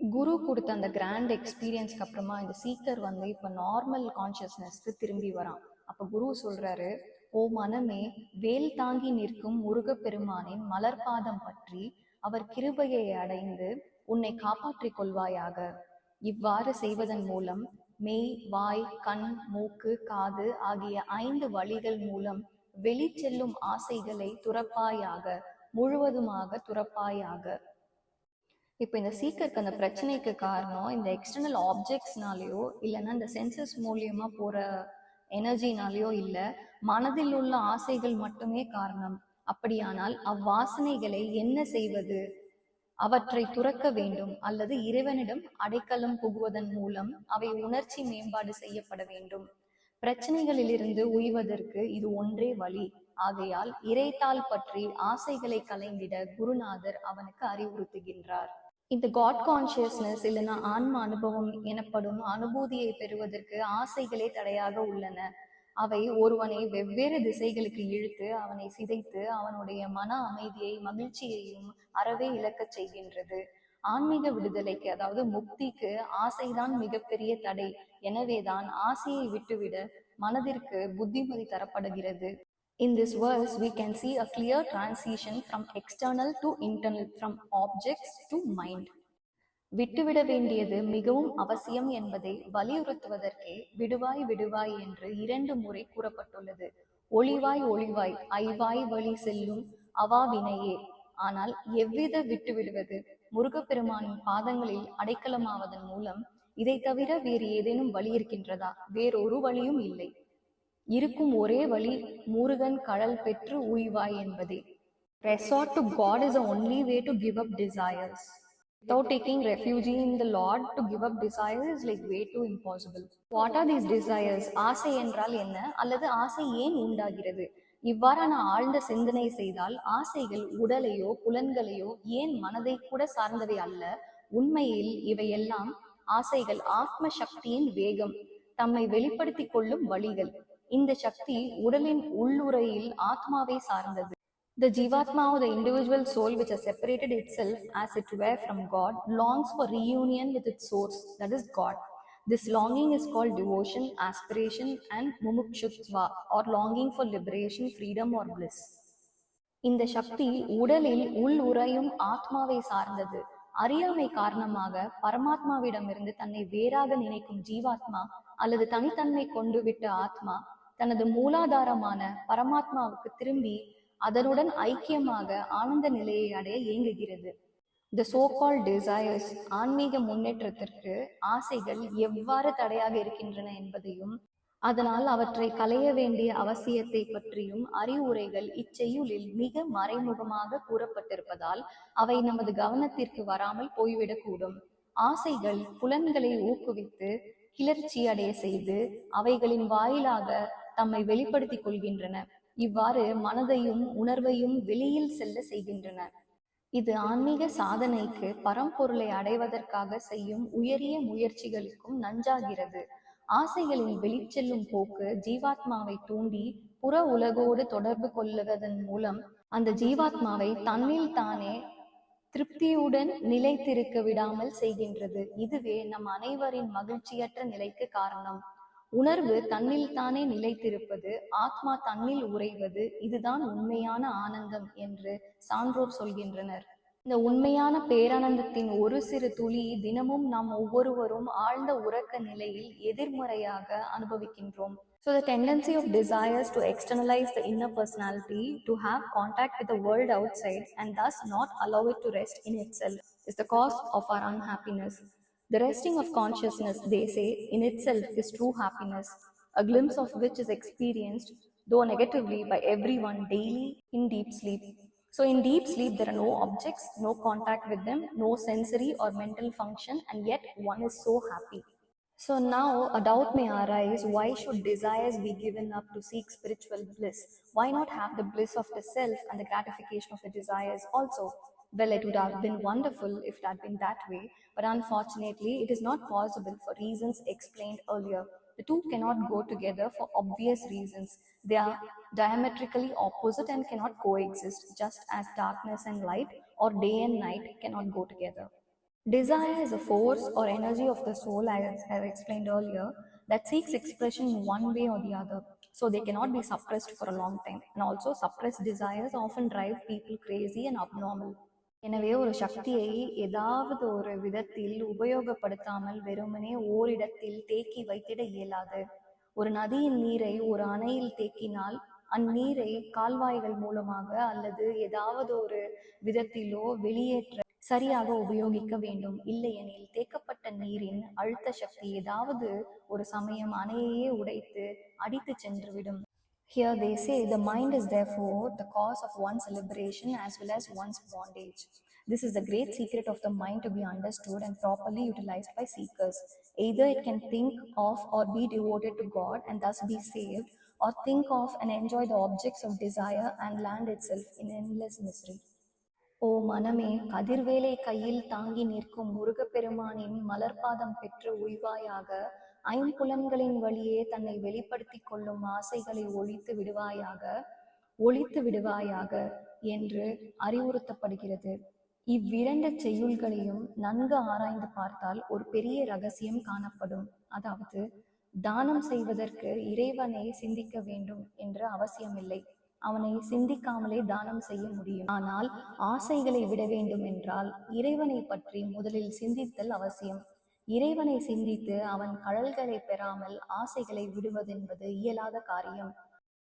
குரு கொடுத்த அந்த கிராண்ட் எக்ஸ்பீரியன்ஸ்க்கு அப்புறமா இந்த சீக்கர் வந்து இப்போ நார்மல் கான்ஷியஸ்னஸ்க்கு திரும்பி வரான். அப்போ குரு சொல்றாரு ஓ மனமே வேல் தாங்கி நிற்கும் முருகப்பெருமானின் மலர்பாதம் பற்றி அவர் கிருபையை அடைந்து உன்னை காப்பாற்றிக் கொள்வாயாக. இவ்வாறு செய்வதன் மூலம் மெய் வாய் கண் மூக்கு காது ஆகிய ஐந்து வழிகள் மூலம் வெளிச்செல்லும் ஆசைகளை துறப்பாயாக முழுவதுமாக துறப்பாயாக. இப்போ இந்த சீக்கருக்கு அந்த பிரச்சனைக்கு காரணம் இந்த எக்ஸ்டர்னல் ஆப்ஜெக்ட்ஸ்னாலேயோ இல்லைன்னா இந்த சென்சஸ் மூலியமா போற எனர்ஜினாலேயோ இல்லை மனதில் உள்ள ஆசைகள் மட்டுமே காரணம். அப்படியானால் அவ்வாசனைகளை என்ன செய்வது? அவற்றை துறக்க வேண்டும் அல்லது இறைவனிடம் அடைக்கலம் புகுவதன் மூலம் அவை உணர்ச்சி மேம்பாடு செய்யப்பட வேண்டும். பிரச்சனைகளிலிருந்து உய்வதற்கு இது ஒன்றே வழி. ஆகையால் இறைத்தாள் பற்றி ஆசைகளை கலைந்திட குருநாதர் அவனுக்கு அறிவுறுத்துகின்றார். இந்த காட் கான்சியஸ்னஸ் இல்லைன்னா ஆன்ம அனுபவம் எனப்படும் அனுபூதியை பெறுவதற்கு ஆசைகளே தடையாக உள்ளன. அவை ஒருவனை வெவ்வேறு திசைகளுக்கு இழுத்து அவனை சிதைத்து அவனுடைய மன அமைதியை மகிழ்ச்சியையும் அறவே இழக்கச் செய்கின்றது. ஆன்மீக விடுதலைக்கு அதாவது முக்திக்கு ஆசைதான் மிகப்பெரிய தடை. எனவேதான் ஆசையை விட்டுவிட மனதிற்கு புத்திமதி தரப்படுகிறது. In this verse, we can see a clear transition from external to internal, from objects to mind. விட்டுவிட வேண்டியது மிகவும் அவசியம் என்பதை வலியுறுத்துவதற்கே விடுவாய் விடுவாய் என்று இரண்டு முறை கூறப்பட்டுள்ளது. ஒளிவாய் ஒளிவாய் ஐவாய் வழி செல்லும் அவாவினையே. ஆனால் எவ்வித விட்டுவிடுவது? முருகப்பெருமானின் பாதங்களில் அடைக்கலமாவதன் மூலம் இதை தவிர வேறு ஏதேனும் வழி இருக்கின்றதா? வேறொரு வழியும் இல்லை. இருக்கும் ஒரே வழி முருகன் கடல் பெற்று உய்வாய் என்பதே. Resort to god is the only way to give up desires. Without taking refuge in the lord to give up desires is like way too impossible. What are these desires? ஆசை என்றால் என்ன? அல்லது ஆசை ஏன் உண்டாகிறது? இவ்வாறான ஆழ்ந்த சிந்தனை செய்தால் ஆசைகள் உடலையோ புலன்களையோ ஏன் மனதை கூட சார்ந்தவை அல்ல? உண்மையில் இவையெல்லாம் ஆசைகள் ஆத்ம சக்தியின் வேகம். தம்மை வெளிப்படுத்திக் கொள்ளும் வழிகள். இந்த சக்தி உடலின் உள்ளுரையில் ஆத்மாவை சார்ந்தது The Jivatma or the individual soul which has separated itself as it were from God longs for reunion with its source, that is God. This longing is called devotion, aspiration, and mumukshutva or longing for liberation, freedom, or bliss. இந்த சக்தி உடலில் உள் உறையும் ஆத்மாவை சார்ந்தது அறியாமை காரணமாக பரமாத்மாவிடமிருந்து தன்னை வேறாக நினைக்கும் ஜீவாத்மா அல்லது தனித்தன்மை கொண்டு விட்ட ஆத்மா தனது மூலாதாரமான பரமாத்மாவுக்கு திரும்பி அதனுடன் ஐக்கியமாக ஆனந்த நிலையை அடைய இயங்குகிறது. த சோகால் டிசையர்ஸ் ஆன்மீக முன்னேற்றத்திற்கு ஆசைகள் எவ்வாறு தடையாக இருக்கின்றன என்பதையும் அதனால் அவற்றை களைய வேண்டிய அவசியத்தை பற்றியும் அறிவுரைகள் இச்செய்யுளில் மிக மறைமுகமாக கூறப்பட்டிருப்பதால் அவை நமது கவனத்திற்கு வராமல் போய்விடக்கூடும். ஆசைகள் புலன்களை ஊக்குவித்து கிளர்ச்சி அடைய செய்து அவைகளின் வாயிலாக தம்மை வெளிப்படுத்திக் கொள்கின்றன. இவ்வாறு மனதையும் உணர்வையும் வெளியில் செல்ல செய்கின்றன. இது ஆன்மீக சாதனைக்கு பரம்பொருளை அடைவதற்காக செய்யும் உயரிய முயற்சிகளுக்கும் நஞ்சாகிறது. ஆசைகளின் வெளிச்செல்லும் போக்கு ஜீவாத்மாவை தூண்டி புற உலகோடு தொடர்பு கொள்ளுவதன் மூலம் அந்த ஜீவாத்மாவை தன்னில் தானே திருப்தியுடன் நிலைத்திருக்க விடாமல் செய்கின்றது. இதுவே நம் அனைவரின் மகிழ்ச்சியற்ற நிலைக்கு காரணம். உணர்வு தன்னில் தானே நிலைத்திருப்பது ஆத்மா தன்னில் உறைவது இதுதான் உண்மையான ஆனந்தம் என்று சான்றோர் சொல்கின்றனர் இந்த உண்மையான பேரானந்தத்தின் ஒரு சிறு துளி தினமும் நாம் ஒவ்வொருவரும் ஆழ்ந்த உறக்க நிலையில் எதிர்மறையாக அனுபவிக்கின்றோம் So the tendency of desires to externalize the inner personality, to have contact with the world outside and thus not allow it to rest in itself is the cause of our unhappiness. The resting of consciousness, they say, in itself is true happiness, a glimpse of which is experienced, though negatively, by everyone daily in deep sleep. So, in deep sleep, there are no objects, no contact with them, no sensory or mental function, and yet one is so happy. So, now a doubt may arise why should desires be given up to seek spiritual bliss? Why not have the bliss of the self and the gratification of the desires also? Well, it would have been wonderful if it had been that way, but unfortunately, it is not possible for reasons explained earlier. The two cannot go together for obvious reasons. They are diametrically opposite and cannot coexist, just as darkness and light or day and night cannot go together. Desire is a force or energy of the soul, as I have explained earlier, that seeks expression in one way or the other. So they cannot be suppressed for a long time. And also, suppressed desires often drive people crazy and abnormal. எனவே ஒரு சக்தியை ஏதாவது ஒரு விதத்தில் உபயோகப்படுத்தாமல் வெறுமனே ஓரிடத்தில் தேக்கி வைத்திட இயலாது. ஒரு நதியின் நீரை ஒரு அணையில் தேக்கினால் அந்நீரை கால்வாய்கள் மூலமாக அல்லது ஏதாவது ஒரு விதத்திலோ வெளியேற்ற சரியாக உபயோகிக்க வேண்டும். இல்லையெனில் தேக்கப்பட்ட நீரின் அழுத்த சக்தி ஏதாவது ஒரு சமயம் அணையையே உடைத்து அடித்து சென்றுவிடும். Here they say the mind is therefore the cause of one's liberation as well as one's bondage. This is the great secret of the mind to be understood and properly utilized by seekers. Either it can think of or be devoted to God and thus be saved, or think of and enjoy the objects of desire and land itself in endless misery. ஓ மனமே கதிர்வேலை கையில் தாங்கி நிற்கும் முருகப்பெருமானின் மலர்பாதம் பெற்று உய்வாயாக ஐம்புலன்களின் வழியே தன்னை வெளிப்படுத்திக் கொள்ளும் ஆசைகளை ஒழித்து விடுவாயாக ஒழித்து விடுவாயாக என்று அறிவுறுத்தப்படுகிறது. இவ்விரண்டு செய்யுள்களையும் நன்கு ஆராய்ந்து பார்த்தால் ஒரு பெரிய ரகசியம் காணப்படும். அதாவது தானம் செய்வதற்கு இறைவனை சிந்திக்க வேண்டும் என்று அவசியமில்லை. அவனை சிந்திக்காமலே தானம் செய்ய முடியும். ஆனால் ஆசைகளை விட வேண்டும் என்றால் இறைவனை பற்றி முதலில் சிந்தித்தல் அவசியம். இறைவனை சிந்தித்து அவன் கழல்களை பெறாமல் ஆசைகளை விடுவதென்பது இயலாத காரியம்.